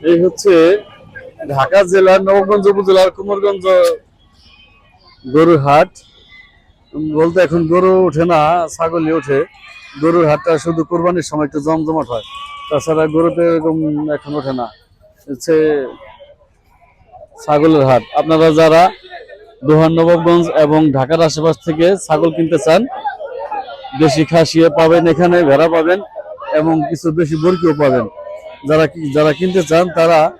এই হচ্ছে ঢাকা জেলার নবগঞ্জ উপজেলার কুমারগঞ্জ গরুর হাট বলতে এখন গরু ওঠে না, ছাগলই ওঠে। গরুর হাটটা শুধু কোরবানির সময় একটু জমজমাট হয়। তাছাড়া গরুতে এরকম এখন ওঠে না। হচ্ছে ছাগলের হাট। আপনারা যারা দোহার নবাবগঞ্জ এবং ঢাকার আশেপাশ থেকে ছাগল কিনতে চান, দেশি খাসিয়ে পাবেন, এখানে ভেড়া পাবেন এবং কিছু বেশি বরকিও পাবেন। যারা যারা কিনতে চান, তারা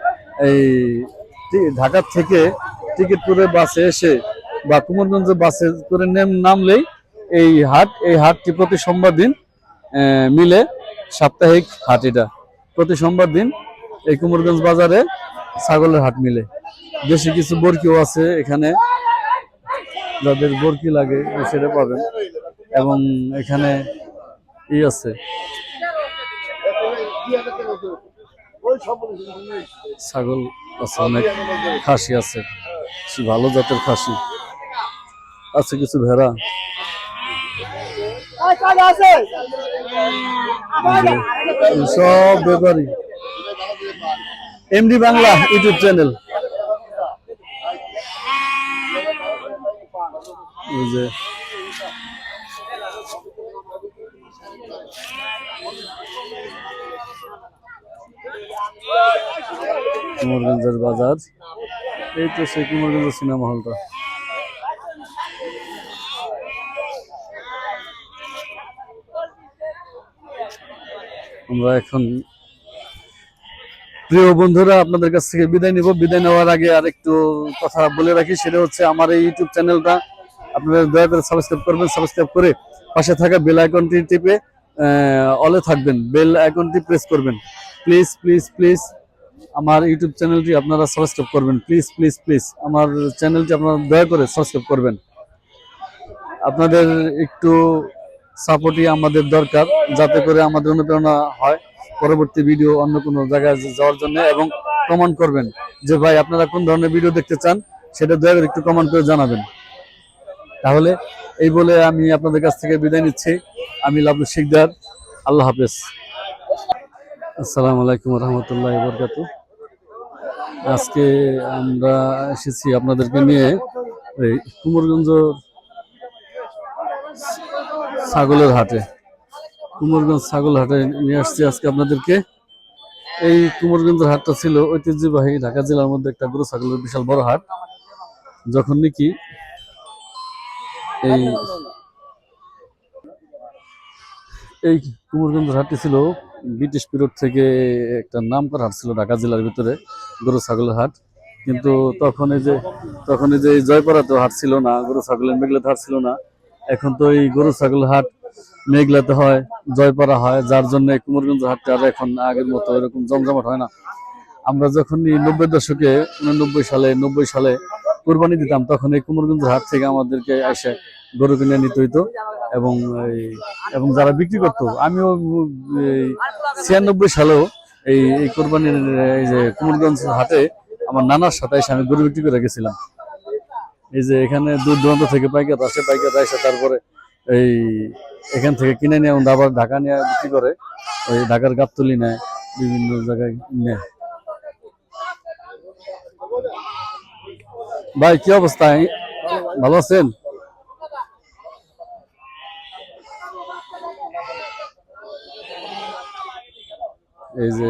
এই টি- ঢাকা থেকে টিকিট করে বাসে এসে বা কুমারগঞ্জে বাসে করে নেম- নামলেই এই হাট, এই হাটটি প্রতি সোমবার দিন মিলে সাপ্তাহিক হাট এটা। প্রতি সোমবার দিন এই কুমারগঞ্জ বাজারে ছাগলের হাট মিলে। বেশি কিছু বরকিও আছে এখানে। যাদের বরকি লাগে, সেটা পাবেন। এবং এখানে ই আছে। ছাগল আছে, অনেক খাসি আছে। ভালো জাতের খাসি। আছে কিছু ভেড়া? সব ব্যাপারী এমডি বাংলা ইউটিউব চ্যানেল। যে কুমারগঞ্জের বাজার। এই তো সেই কুমারগঞ্জের সিনেমা হলটা আমরা এখন প্রিয় বন্ধুরা, আপনাদের কাছ থেকে বিদায় নিব। বিদায় নেওয়ার আগে আর একটু কথা বলে রাখি, সেটা হচ্ছে আমার এই ইউটিউব চ্যানেলটা আপনারা দয়া করে সাবস্ক্রাইব করবেন সাবস্ক্রাইব করে পাশে থাকা বেল আইকনটি টিপে অলে থাকবেন। বেল আইকনটি প্রেস করবেন। প্লিজ প্লিজ প্লিজ আমার ইউটিউব চ্যানেলটি আপনারা সাবস্ক্রাইব করবেন। প্লিজ প্লিজ প্লিজ আমার চ্যানেলটি আপনারা দয়া করে সাবস্ক্রাইব করবেন। আপনাদের একটু সাপোর্টই আমাদের দরকার, যাতে করে আমাদের অনুপ্রেরণা হয় পরবর্তী ভিডিও অন্য কোনো জায়গায় যাওয়ার জন্য এবং কমেন্ট করবেন যে ভাই আপনারা কোন ধরনের ভিডিও দেখতে চান, সেটা দয়া করে একটু কমেন্ট করে জানাবেন। তাহলে এই বলে আমি আপনাদের কাছ থেকে বিদায় নিচ্ছি। আমি লাভলু শিকদার, আল্লাহ হাফেজ। আসসালামু আলাইকুম রহমতুল্লাহ বরকাত আজকে আমরা এসেছি আপনাদেরকে নিয়ে এই কুমোরগঞ্জ ছাগলের হাটে। কুমোরগঞ্জ ছাগল হাটে নিয়ে আসছি আজকে আপনাদেরকে। এই কুমোরগঞ্জের হাটটা ছিল ঐতিহ্যবাহী ঢাকা জেলার মধ্যে একটা গরু ছাগলের বিশাল বড় হাট। যখন নাকি এই এই হাটটি ছিল ব্রিটিশ পিরিয়ড থেকে একটা নাম করা হাট ছিল ঢাকা জেলার ভিতরে, গরু ছাগলের হাট। কিন্তু তখন এই যে, তখন এই যে এই জয়পাড়াতে হাট ছিল না, গরু ছাগলের মেঘলাতে হাট ছিল না। এখন তো এই গরু ছাগলের হাট মেঘলাতে হয়, জয়পাড়া হয়, যার জন্য কুমোরগঞ্জ হাটটা আর এখন আগের মতো এরকম জমজমাট হয় না। আমরা যখন এই নব্বই দশকে, উননব্বই সালে, নব্বই সালে কোরবানি দিতাম, তখন এই কুমোরগঞ্জ হাট থেকে আমাদেরকে এসে গরু কিনে নিতে হইতো। এবং এবং যারা বিক্রি করতো, আমিও ছিয়ানব্বই সালেও এই এই কোরবানির, এই যে কুমুরগঞ্জ হাটে আমার নানার সাথে আমি গরু বিক্রি করে গেছিলাম। এই যে এখানে দূর দূরান্ত থেকে পাইকার আসে পাইকার এসে তারপরে এই, এখান থেকে কিনে নিয়ে এবং আবার ঢাকা নিয়ে বিক্রি করে, ওই ঢাকার গাবতলি নেয়, বিভিন্ন জায়গায় নেয়। ভাই, কি অবস্থা? ভালো আছেন? এই যে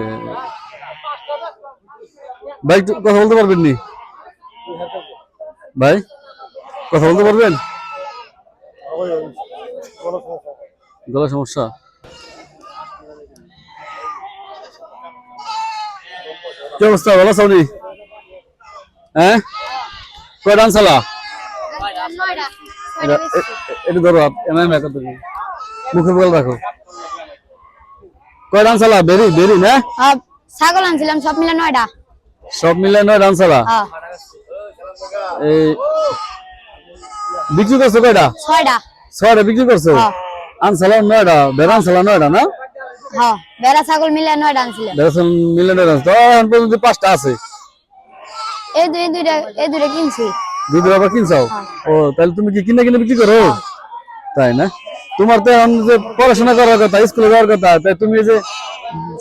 ভাই কথা বলতে পারবেন নি? ভাই কথা বলতে পারবেন? গলা সমস্যা। কি অবস্থা? ভালো আছো নি? হ্যাঁ? কয়টা আনসালা এটা ধরো এমএম মুখে বল রাখো। কয়টা বেরি বেরি না? ছাগল আনছিলাম সব মিলে নয়টা সব মিলে নয় আনসালা হ্যাঁ এই বিক্রি করছ কয়টা ছয়টা ছয়টা বিক্রি করছ। আনসালা নয়টা বেড়া নয়টা না? বেড়া ছাগল মিলে নয়টা আনছিলাম। বেড়া মিলে নয়টা তো এখন পর্যন্ত পাঁচটা আছে। এই দুই দুইটা এই দুইটা কিনছি। দুধ আবার কিনছাও? ও তাহলে তুমি কি কিনে কিনে বিক্রি করো? তাই না? তোমার তো এখন যে পড়াশোনা করার কথা স্কুলে যাওয়ার কথা তাই তুমি যে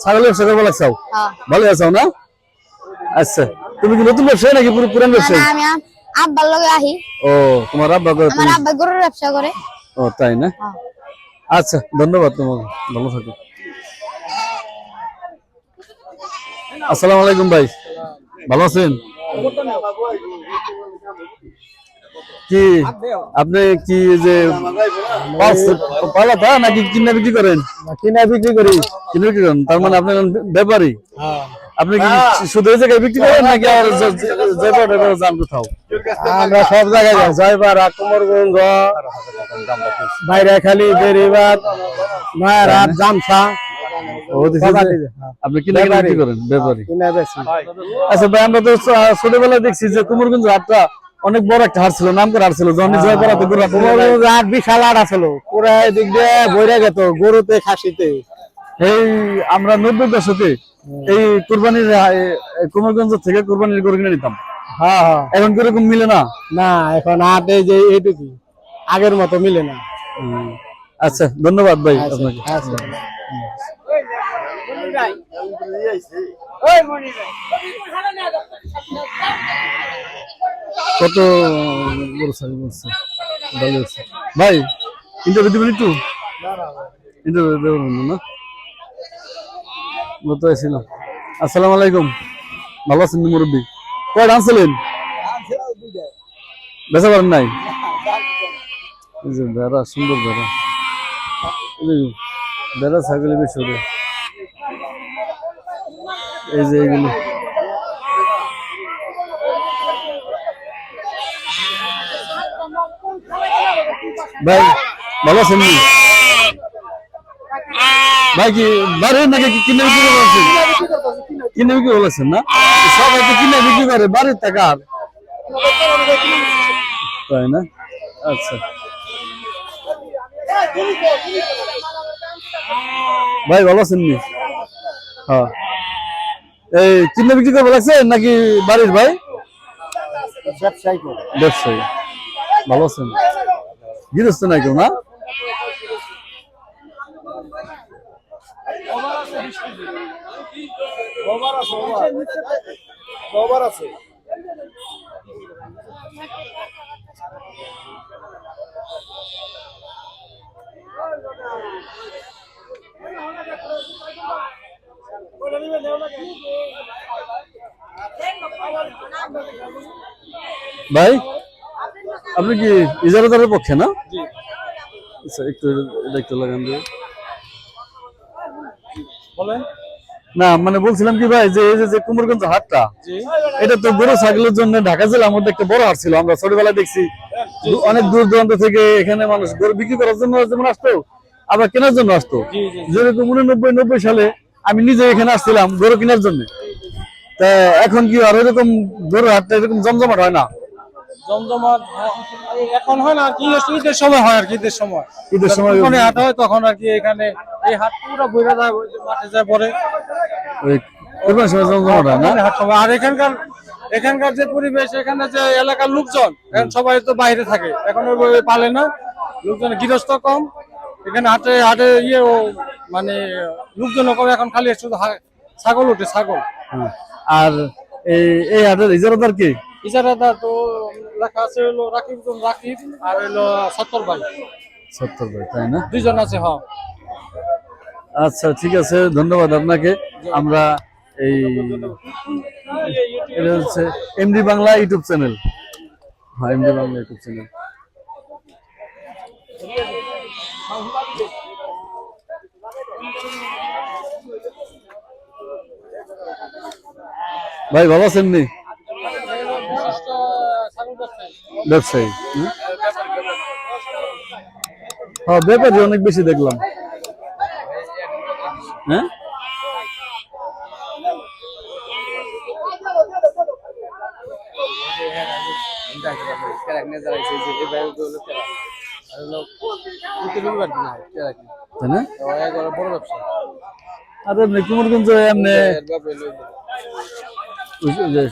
ছাগলের ব্যবসা করব লাগছাও হ্যাঁ। ভালো আছো না? আচ্ছা তুমি কি নতুন ব্যবসায়ী নাকি পুরো পুরান ব্যবসায়ী? আমি আব্বার লগে আহি। ও তোমার আব্বা করে আমার তুমি? আব্বা গরুর ব্যবসা করে। ও তাই না? হ্যাঁ। আচ্ছা ধন্যবাদ তোমাকে ভালো থাকো। আসসালামু আলাইকুম ভাই ভালো আছেন? কি? আপনি কি যে পালাতা নাকি কিনা বিক্রি করেন? কিনা বিক্রি করি। কিনা বিক্রি করেন? তার মানে আপনি ব্যাপারী। হ্যাঁ। আপনি কি শুধু এই জায়গায় বিক্রি করেন নাকি আর জয়পুর যান কোথাও? আমরা সব জায়গায় যাই। জয়বার কুমরগঞ্জ বাইরে খালি বেরিবাদ নয়ারহাট জামসা। ও দিছে সব যে- আগে যায়। আপনি কিনা কিনা বিক্রি করেন ব্যাপারী। আচ্ছা ভাই আমরা তো ছোটবেলায় দেখছি যে কুমরগঞ্জ হাটটা অনেক বড় একটা হাট ছিল নাম করে হাট ছিল গরু হাট ছিল। কুমরগঞ্জ হাট বিশাল আট আছিল পুরা এদিক দিয়ে বইরে গেত গরুতে খাসিতে। এই আমরা নব্বই দশকে এই কুরবানির কুমারগঞ্জ থেকে কুরবানির গরু কিনে নিতাম। হ্যাঁ হ্যাঁ। এখন কীরকম মিলে না? না এখন হাট এই যে এইটুকু আগের মতো মিলে না। আচ্ছা ধন্যবাদ ভাই আপনাকে। আচ্ছা। কত ছাগল বলছে? ভালো আছে। ভাই ইন্টারভিউ দিবেন একটু? ইন্টারভিউ দেবেন না? গত ছিল আসসালামু আলাইকুম। ভালো আছেন মুরব্বী? কয়টা আনছিলেন বেচা পারেন নাই? বেড়া সুন্দর বেড়া বেড়া ছাগলে বেশ এই যে এইগুলো। ভাই ভালো আছেন ভাই কি বাড়ির নাকি কিনে বিক্রি করছেন কিনে বিক্রি বলেছেন না? সবাই তো কিনে বিক্রি করে বাড়ির টাকা তাই না? আচ্ছা। ভাই ভালো আছেন নি হ্যাঁ। এই কিনে বিক্রি করে বলেছেন নাকি বাড়ির ভাই? ব্যবসায়ী ব্যবসায়ী। ভালো আছেন? গৃহস্থ নাই কেউ না? ভাই আপনি কি ইজারাদারের পক্ষে না? আচ্ছা একটু এটা একটু লাগান দিয়ে। বলেন। না মানে বলছিলাম কি ভাই যে এই যে- যে হাটটা এটা তো গরু ছাগলের জন্য ঢাকা জেলার মধ্যে একটা বড় হাট ছিল আমরা ছোটবেলায় দেখছি। অনেক দূর দূরান্ত থেকে এখানে মানুষ গরু বিক্রি করার জন্য যেমন আসতো আবার কেনার জন্য আসতো। যেরকম উননব্বই নব্বই সালে আমি নিজে এখানে আসছিলাম গরু কেনার জন্য। তা এখন কি আর এরকম গরু হাটটা এরকম জমজমাট হয় না? জমজমাট এখন হয় না আর কি ঈদের সময় হয় আর কি ঈদের সময়। ঈদের সময় যখন হাট হয় তখন আর কি এখানে এই হাট পুরো বইরা যায় মাঠে যায় পরে। হয় আর এখানকার এখানকার যে পরিবেশ এখানে যে এলাকার লোকজন এখন সবাই তো বাইরে থাকে। এখন ওই পালে না লোকজন গৃহস্থ কম। এখানে হাটে হাটে ইয়ে মানে লোকজন কম এখন খালি শুধু ছাগল ওঠে ছাগল। হ্যাঁ। আর এই এই হাটের ইজারাদার কি? ইজারাদার তো লেখা আছে হলো রাকিব রাকিব আর হলো সত্তর ভাই। সত্তর ভাই তাই না? দুইজন আছে হ আচ্ছা ঠিক আছে ধন্যবাদ আপনাকে। আমরা এই এটা হচ্ছে এমডি বাংলা ইউটিউব চ্যানেল হ্যাঁ এমডি বাংলা ইউটিউব চ্যানেল ভাই ভালো আছেন নি? ব্যবসায়ী। হ্যাঁ ব্যাপারী অনেক বেশি দেখলাম। হ্যাঁ? তাই না? আর এমনি কুমোরগঞ্জ এমনি ওই যে-